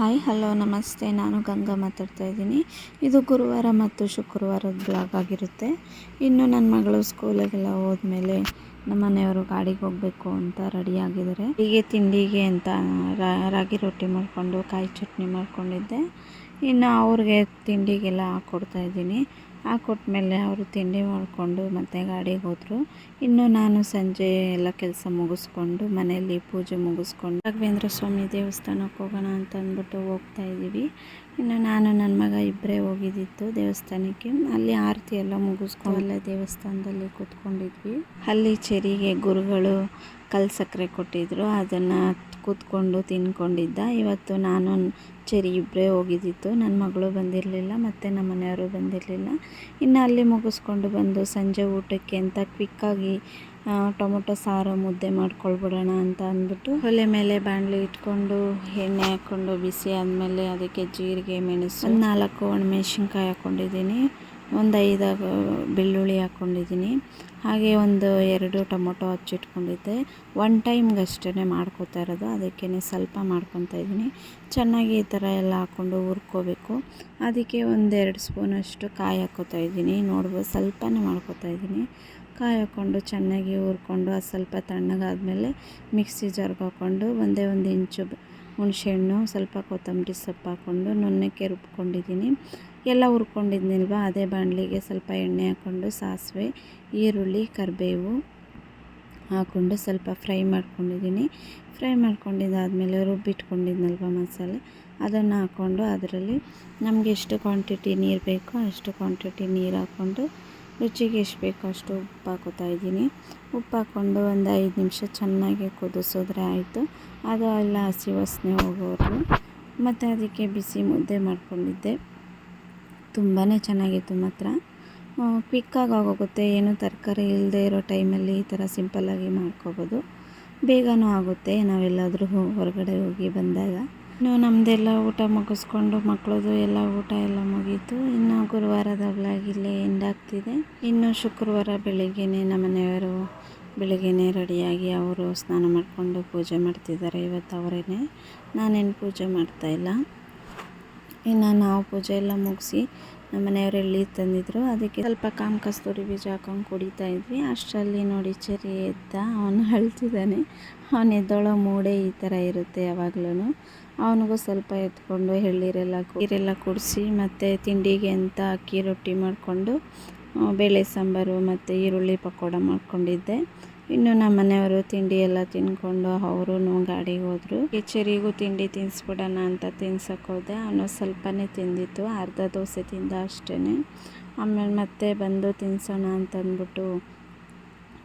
Hi, hello, ನಮಸ್ತೆ. ನಾನು ಗಂಗಾ ಮಾತಾಡ್ತಾ ಇದ್ದೀನಿ. ಇದು ಗುರುವಾರ ಮತ್ತು ಶುಕ್ರವಾರದ ಬ್ಲಾಗ್ ಆಗಿರುತ್ತೆ. ಇನ್ನು ನನ್ನ ಮಗಳು ಸ್ಕೂಲಿಗೆಲ್ಲ ಹೋದ್ಮೇಲೆ ನಮ್ಮ ಮನೆಯವರು ಗಾಡಿಗೆ ಹೋಗಬೇಕು ಅಂತ ರೆಡಿ ಆಗಿದ್ದಾರೆ. ಹೀಗೆ ತಿಂಡಿಗೆ ಅಂತ ರಾಗಿ ರೊಟ್ಟಿ ಮಾಡಿಕೊಂಡು, ಕಾಯಿ ಚಟ್ನಿ ಮಾಡ್ಕೊಂಡಿದ್ದೆ. ಇನ್ನು ಅವ್ರಿಗೆ ತಿಂಡಿಗೆಲ್ಲ ಹಾಕ್ಕೊಡ್ತಾ ಇದ್ದೀನಿ. ಹಾಕೊಟ್ಮೇಲೆ ಅವರು ತಿಂಡಿ ಮಾಡಿಕೊಂಡು ಮತ್ತೆ ಗಾಡಿಗೆ ಹೋದರು. ಇನ್ನು ನಾನು ಸಂಜೆ ಎಲ್ಲ ಕೆಲಸ ಮುಗಿಸ್ಕೊಂಡು ಮನೆಯಲ್ಲಿ ಪೂಜೆ ಮುಗಿಸ್ಕೊಂಡು ರಾಘವೇಂದ್ರ ಸ್ವಾಮಿ ದೇವಸ್ಥಾನಕ್ಕೆ ಹೋಗೋಣ ಅಂತ ಅಂದ್ಬಿಟ್ಟು ಹೋಗ್ತಾ ಇದ್ದೀವಿ. ಇನ್ನು ನಾನು ನನ್ನ ಮಗ ಇಬ್ಬರೇ ಹೋಗಿದ್ದಿತ್ತು ದೇವಸ್ಥಾನಕ್ಕೆ. ಅಲ್ಲಿ ಆರತಿ ಎಲ್ಲ ಮುಗಿಸ್ಕೊಂಡು ಅಲ್ಲೇ ದೇವಸ್ಥಾನದಲ್ಲಿ ಕೂತ್ಕೊಂಡಿದ್ವಿ. ಅಲ್ಲಿ ಚೆರಿಗೆ ಗುರುಗಳು ಕಲ್ ಸಕ್ಕರೆ ಕೊಟ್ಟಿದ್ರು, ಅದನ್ನು ಕೂತ್ಕೊಂಡು ತಿನ್ಕೊಂಡಿದ್ದ. ಇವತ್ತು ನಾನು ಚರಿ ಇಬ್ಬರೇ ಹೋಗಿದ್ದಿತ್ತು. ನನ್ನ ಮಗಳು ಬಂದಿರಲಿಲ್ಲ, ಮತ್ತು ನಮ್ಮ ಮನೆಯವರು ಬಂದಿರಲಿಲ್ಲ. ಇನ್ನು ಅಲ್ಲಿ ಮುಗಿಸ್ಕೊಂಡು ಬಂದು ಸಂಜೆ ಊಟಕ್ಕೆ ಅಂತ ಕ್ವಿಕ್ಕಾಗಿ ಟೊಮೊಟೊ ಸಾರು ಮುದ್ದೆ ಮಾಡ್ಕೊಳ್ಬಿಡೋಣ ಅಂತ ಅಂದ್ಬಿಟ್ಟು ಒಲೆ ಮೇಲೆ ಬಾಣಲೆ ಇಟ್ಕೊಂಡು, ಎಣ್ಣೆ ಹಾಕ್ಕೊಂಡು ಬಿಸಿ ಆದಮೇಲೆ ಅದಕ್ಕೆ ಜೀರಿಗೆ, ಮೆಣಸು, ನಾಲ್ಕು ಒಣಮೆಣ್ಸಿನ್ಕಾಯಿ ಹಾಕ್ಕೊಂಡಿದ್ದೀನಿ ಒಂದು ಐದು ಬೆಳ್ಳುಳ್ಳಿ ಹಾಕ್ಕೊಂಡಿದ್ದೀನಿ. ಹಾಗೆ ಒಂದು ಎರಡು ಟೊಮೊಟೊ ಹಚ್ಚಿಟ್ಕೊಂಡಿದ್ದೆ. ಒನ್ ಟೈಮ್ಗೆ ಅಷ್ಟೇ ಮಾಡ್ಕೋತಾ ಇರೋದು. ಅದಕ್ಕೇ ಸ್ವಲ್ಪ ಮಾಡ್ಕೊತಾ ಇದ್ದೀನಿ. ಚೆನ್ನಾಗಿ ಈ ಥರ ಎಲ್ಲ ಹಾಕ್ಕೊಂಡು ಹುರ್ಕೋಬೇಕು. ಅದಕ್ಕೆ ಒಂದೆರಡು ಸ್ಪೂನಷ್ಟು ಕಾಯಿ ಹಾಕ್ಕೋತಾ ಇದ್ದೀನಿ. ನೋಡ್ಬೋದು ಸ್ವಲ್ಪನೇ ಮಾಡ್ಕೋತಾ ಇದ್ದೀನಿ. ಕಾಯಿ ಹಾಕ್ಕೊಂಡು ಚೆನ್ನಾಗಿ ಹುರ್ಕೊಂಡು, ಅದು ಸ್ವಲ್ಪ ತಣ್ಣಗಾದಮೇಲೆ ಮಿಕ್ಸಿ ಜಾರ್ಗೆ ಹಾಕ್ಕೊಂಡು, ಒಂದೇ ಒಂದು ಇಂಚು ಹುಣಸೆಹಣ್ಣು, ಸ್ವಲ್ಪ ಕೊತ್ತಂಬರಿ ಸೊಪ್ಪು ಹಾಕ್ಕೊಂಡು ನುಣ್ಣಕ್ಕೆ ರುಬ್ಕೊಂಡಿದ್ದೀನಿ. ಎಲ್ಲ ಹುರ್ಕೊಂಡಿದ್ದೀನಿಲ್ವ ಅದೇ ಬಾಣಲಿಗೆ ಸ್ವಲ್ಪ ಎಣ್ಣೆ ಹಾಕ್ಕೊಂಡು ಸಾಸಿವೆ, ಈರುಳ್ಳಿ, ಕರಿಬೇವು ಹಾಕ್ಕೊಂಡು ಸ್ವಲ್ಪ ಫ್ರೈ ಮಾಡ್ಕೊಂಡಿದ್ದೀನಿ. ಫ್ರೈ ಮಾಡ್ಕೊಂಡಿದ್ದಾದಮೇಲೆ ರುಬ್ಬಿಟ್ಕೊಂಡಿದ್ನಲ್ವ ಮಸಾಲೆ? ಅದನ್ನು ಹಾಕ್ಕೊಂಡು ಅದರಲ್ಲಿ ನಮಗೆ ಎಷ್ಟು ಕ್ವಾಂಟಿಟಿ ನೀರು ಬೇಕೋ ಅಷ್ಟು ಕ್ವಾಂಟಿಟಿ ನೀರು ಹಾಕ್ಕೊಂಡು ರುಚಿಗೆ ಎಷ್ಟು ಬೇಕೋ ಅಷ್ಟು ಉಪ್ಪು ಹಾಕೋತಾ ಇದ್ದೀನಿ. ಉಪ್ಪು ಹಾಕ್ಕೊಂಡು ಒಂದು ಐದು ನಿಮಿಷ ಚೆನ್ನಾಗಿ ಕುದಿಸಿದ್ರೆ ಆಯಿತು. ಅದು ಎಲ್ಲ ಹಸಿ ವಾಸನೆ ಹೋಗೋರು ಮತ್ತು ಅದಕ್ಕೆ ಬಿಸಿ ಮುದ್ದೆ ಮಾಡಿಕೊಂಡಿದ್ದೆ. ತುಂಬಾ ಚೆನ್ನಾಗಿತ್ತು ಮಾತ್ರ. ಕ್ವಿಕ್ಕಾಗಿ ಆಗೋಗುತ್ತೆ. ಏನು ತರಕಾರಿ ಇಲ್ಲದೆ ಇರೋ ಟೈಮಲ್ಲಿ ಈ ಥರ ಸಿಂಪಲ್ಲಾಗಿ ಮಾಡ್ಕೋಬೋದು. ಬೇಗನೂ ಆಗುತ್ತೆ. ನಾವೆಲ್ಲಾದರೂ ಹೊರಗಡೆ ಹೋಗಿ ಬಂದಾಗ. ಇನ್ನು ನಮ್ಮದೆಲ್ಲ ಊಟ ಮುಗಿಸ್ಕೊಂಡು ಮಕ್ಕಳದು ಎಲ್ಲ ಊಟ ಎಲ್ಲ ಮುಗೀತು. ಇನ್ನು ಗುರುವಾರದ ಬ್ಲಾಗ್ ಇಲ್ಲೇ ಎಂಡಾಗ್ತಿದೆ ಇನ್ನು ಶುಕ್ರವಾರ ಬೆಳಿಗ್ಗೆನೇ ನಮ್ಮ ಮನೆಯವರು ಬೆಳಿಗ್ಗೆನೇ ರೆಡಿಯಾಗಿ ಅವರು ಸ್ನಾನ ಮಾಡಿಕೊಂಡು ಪೂಜೆ ಮಾಡ್ತಿದ್ದಾರೆ ಇವತ್ತು ಅವರೇ ನಾನೇನು ಪೂಜೆ ಮಾಡ್ತಾಯಿಲ್ಲ ಇನ್ನು ನಾವು ಪೂಜೆ ಎಲ್ಲ ಮುಗಿಸಿ ನಮ್ಮ ಮನೆಯವರು ಎಳ್ಳಿ ತಂದಿದ್ರು. ಅದಕ್ಕೆ ಸ್ವಲ್ಪ ಕಾಮ ಕಸ್ತೂರಿ ಬೀಜ ಹಾಕೊಂಡು ಕುಡಿತಾ ಇದ್ವಿ. ಅಷ್ಟರಲ್ಲಿ ನೋಡಿ ಚರಿ ಎದ್ದ. ಅವನು ಅಳ್ತಿದ್ದಾನೆ. ಅವನು ಎದ್ದೊಳೋ ಮೂಡೆ ಈ ಥರ ಇರುತ್ತೆ ಯಾವಾಗ್ಲೂ ಅವನಿಗೂ ಸ್ವಲ್ಪ ಎತ್ಕೊಂಡು ಎಳ್ಳೀರೆಲ್ಲ ನೀರೆಲ್ಲ ಕುಡಿಸಿ ಮತ್ತು ತಿಂಡಿಗೆ ಅಂತ ಅಕ್ಕಿ ರೊಟ್ಟಿ ಮಾಡಿಕೊಂಡು ಬೇಳೆ ಸಾಂಬಾರು ಮತ್ತು ಈರುಳ್ಳಿ ಪಕೋಡ ಮಾಡ್ಕೊಂಡಿದ್ದೆ. ಇನ್ನು ನಮ್ಮ ಮನೆಯವರು ತಿಂಡಿ ಎಲ್ಲ ತಿನ್ಕೊಂಡು ಅವರು ಗಾಡಿಗೆ ಹೋದ್ರು. ಕೆಚರಿಗೂ ತಿಂಡಿ ತಿನ್ನಿಸ್ಬಿಡೋಣ ಅಂತ ತಿನ್ಸಕ್ಕೆ ಹೋದೆ. ಅವನು ಸ್ವಲ್ಪನೇ ತಿಂದಿತ್ತು. ಅರ್ಧ ದೋಸೆ ತಿಂದ ಅಷ್ಟೇ ಆಮೇಲೆ ಮತ್ತೆ ಬಂದು ತಿನ್ಸೋಣ ಅಂತಂದ್ಬಿಟ್ಟು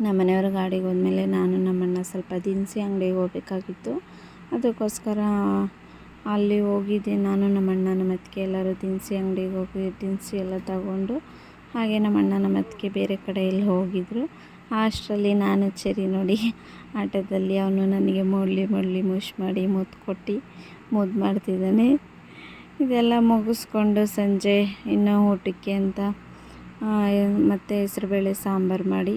ನಮ್ಮ ಮನೆಯವರು ಗಾಡಿಗೆ ಹೋದ್ಮೇಲೆ ನಾನು ನಮ್ಮಣ್ಣ ಸ್ವಲ್ಪ ದಿನಸಿ ಅಂಗಡಿಗೆ ಹೋಗ್ಬೇಕಾಗಿತ್ತು. ಅದಕ್ಕೋಸ್ಕರ ಅಲ್ಲಿ ಹೋಗಿದ್ದೆ. ನಾನು ನಮ್ಮ ಅಣ್ಣನ ಮತ್ತಿಗೆ ಎಲ್ಲರೂ ದಿನಸಿ ಅಂಗಡಿಗೆ ಹೋಗಿ ದಿನಸಿ ಎಲ್ಲ ತಗೊಂಡು ಹಾಗೆ ನಮ್ಮ ಅಣ್ಣ ನಮ್ಮ ಅತ್ತಿಗೆ ಬೇರೆ ಕಡೆ ಎಲ್ಲಿ ಹೋಗಿದ್ದರು ಅಷ್ಟರಲ್ಲಿ ನಾನು ಚರಿ ನೋಡಿ ಆಟದಲ್ಲಿ ಅವನು ನನಗೆ ಮೊಳ್ಳಿ ಮೊಳ್ಳಿ, ಮುಷ್ ಮಾಡಿ ಮುದ್ದು ಕೊಟ್ಟು ಮುದ್ದು ಮಾಡ್ತಿದ್ದಾನೆ. ಇದೆಲ್ಲ ಮುಗಿಸ್ಕೊಂಡು ಸಂಜೆ ಇನ್ನೂ ಊಟಕ್ಕೆ ಅಂತ ಮತ್ತು ಹೆಸ್ರುಬೇಳೆ ಸಾಂಬಾರು ಮಾಡಿ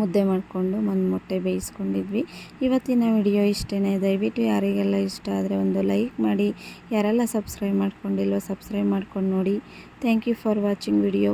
ಮುದ್ದೆ ಮಾಡಿಕೊಂಡು ಒಂದು ಮೊಟ್ಟೆ ಬೇಯಿಸ್ಕೊಂಡಿದ್ವಿ. ಇವತ್ತಿನ ವಿಡಿಯೋ ಇಷ್ಟೇ ದಯವಿಟ್ಟು ಯಾರಿಗೆಲ್ಲ ಇಷ್ಟ ಆದರೆ ಒಂದು ಲೈಕ್ ಮಾಡಿ. ಯಾರೆಲ್ಲ ಸಬ್ಸ್ಕ್ರೈಬ್ ಮಾಡ್ಕೊಂಡಿಲ್ವೋ ಸಬ್ಸ್ಕ್ರೈಬ್ ಮಾಡ್ಕೊಂಡು ನೋಡಿ. Thank you for watching video.